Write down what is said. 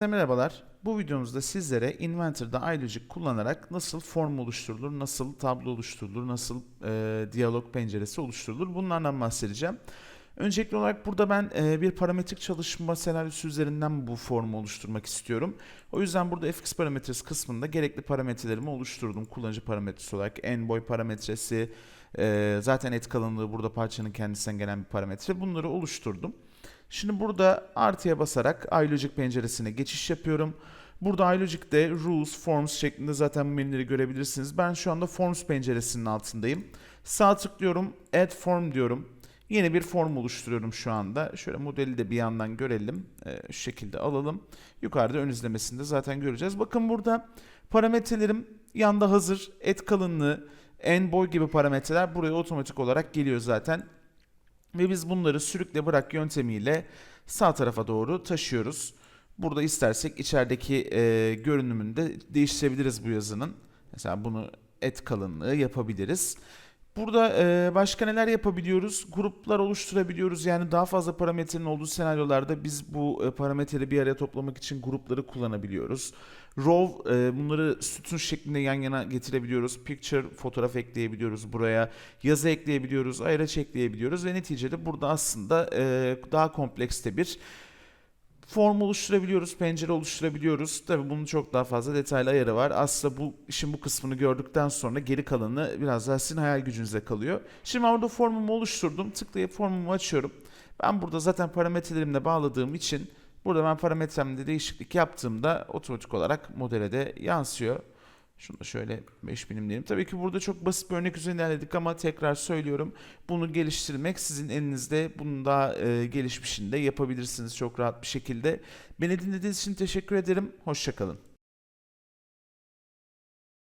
Herkese Merhabalar. Bu videomuzda sizlere Inventor'da iLogic kullanarak nasıl form oluşturulur, nasıl tablo oluşturulur, nasıl e, diyalog penceresi oluşturulur bunlardan bahsedeceğim. Öncelikli olarak burada ben e, bir parametrik çalışma senaryosu üzerinden bu formu oluşturmak istiyorum. O yüzden burada fx parametresi kısmında gerekli parametrelerimi oluşturdum. Kullanıcı parametresi olarak en boy parametresi, e, zaten et kalınlığı burada parçanın kendisinden gelen bir parametre. Bunları oluşturdum. Şimdi burada artıya basarak iLogic penceresine geçiş yapıyorum. Burada iLogic'te Rules, Forms şeklinde zaten bu menüleri görebilirsiniz. Ben şu anda Forms penceresinin altındayım. Sağ tıklıyorum, Add Form diyorum. Yeni bir form oluşturuyorum şu anda. Şöyle modeli de bir yandan görelim. Ee, şu şekilde alalım. Yukarıda ön izlemesinde zaten göreceğiz. Bakın burada parametrelerim yanda hazır. Et kalınlığı, en boy gibi parametreler buraya otomatik olarak geliyor zaten. Ve biz bunları sürükle bırak yöntemiyle sağ tarafa doğru taşıyoruz. Burada istersek içerideki e, görünümünü de değiştirebiliriz bu yazının. Mesela bunu et kalınlığı yapabiliriz. Burada başka neler yapabiliyoruz? Gruplar oluşturabiliyoruz. Yani daha fazla parametrenin olduğu senaryolarda biz bu e, parametreleri bir araya toplamak için grupları kullanabiliyoruz. Row bunları sütun şeklinde yan yana getirebiliyoruz. Picture fotoğraf ekleyebiliyoruz buraya. Yazı ekleyebiliyoruz. Ayraç ekleyebiliyoruz ve neticede burada aslında daha komplekste bir form oluşturabiliyoruz, pencere oluşturabiliyoruz. Tabii bunun çok daha fazla detaylı ayarı var. Aslında bu işin bu kısmını gördükten sonra geri kalanı biraz daha sizin hayal gücünüze kalıyor. Şimdi ben orada formumu oluşturdum. Tıklayıp formumu açıyorum. Ben burada zaten parametrelerimle bağladığım için burada ben parametremde değişiklik yaptığımda otomatik olarak modele de yansıyor. Şunu şöyle 5000'im diyelim. Tabii ki burada çok basit bir örnek üzerinde ilerledik ama tekrar söylüyorum. Bunu geliştirmek sizin elinizde. Bunun daha e, gelişmişini yapabilirsiniz çok rahat bir şekilde. Beni dinlediğiniz için teşekkür ederim. Hoşçakalın.